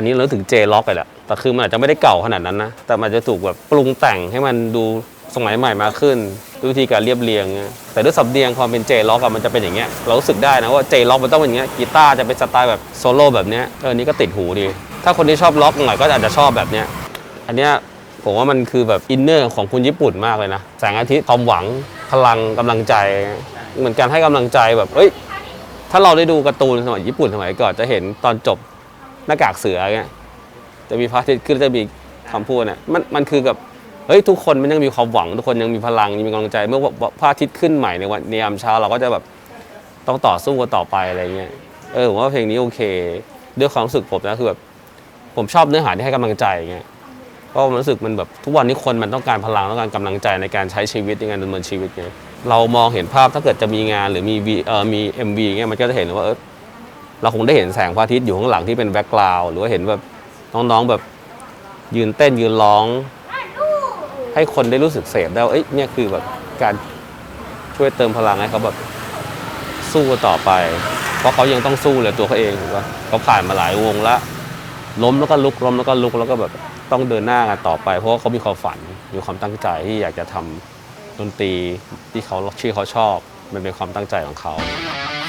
อันนี้เราถึงเจล็อกไปแล้วแต่คือมันอาจจะไม่ได้เก่าขนาดนั้นนะ แต่มันจะถูกแบบปรุงแต่งให้มันดูสมัยใหม่มากขึ้นด้วยวิธีการเรียบเรียง แต่ด้วยสำเนียงความเป็นเจล็อกอะมันจะเป็นอย่างเงี้ย เรารู้สึกได้นะว่าเจล็อกมันต้องเป็นอย่างเงี้ย กีตาร์จะเป็นสไตล์แบบโซโล่แบบเนี้ย เออ นี่ก็ติดหูดี ถ้าคนที่ชอบล็อกหน่อยก็อาจจะชอบแบบเนี้ย อันเนี้ยผมว่ามันคือแบบอินเนอร์ของคนญี่ปุ่นมากเลยนะ แสงอาทิตย์ความหวัง พลังกำลังใจ เหมือนการให้กำลังใจแบบ เอ้ย ถ้าเราได้ดูการ์ตูนสมัยญี่ปุ่นสมัยก่อนจะเห็นตอนจบ น้ากากเสือเงี้ยจะมีพระอาทิตย์ขึ้นจะมีคำพูดเนี่ยมันมันคือกับเฮ้ยทุกคนมันยังมีความหวัง ทุกคนยังมีพลังยังมีกำลังใจ เมื่อพระอาทิตย์ขึ้นใหม่ในวันในยามเช้าเราก็จะแบบต้องต่อสู้กันต่อไปอะไรเงี้ยเออผมว่าเพลงนี้โอเค ด้วยความรู้สึกผมนะคือแบบผมชอบเนื้อหาที่ให้กำลังใจเงี้ยเพราะผมรู้สึกมันแบบทุกวันนี้คนมันต้องการพลังต้องการกำลังใจในการใช้ชีวิตในการดำเนินชีวิตไงเรามองเห็นภาพถ้าเกิดจะมีงานหรือมีเอ่อมี MV เงี้ยมันก็จะเห็นว่าเออ เราคงได้เห็นแสงพระอาทิตย์อยู่ข้างหลังที่เป็นแบ็กกราวด์หรือว่าเห็นแบบน้องๆแบบยืนเต้นยืนร้อง ให้คนได้รู้สึกเสพได้ว่าเอ้ยเนี่ยคือแบบการช่วยเติมพลังให้เขาแบบสู้ต่อไป เพราะเขายังต้องสู้เลยตัวเขาเองถูกปะเขาผ่านมาหลายวงล้วล้มแล้วก็ลุกล้มแล้วก็ลุกแล้วก็แบบต้องเดินหน้ากันต่อไป เพราะเขามีความฝันมีความตั้งใจที่อยากจะทำดนตรีที่เขาที่เขาชอบ มันเป็นความตั้งใจของเขา「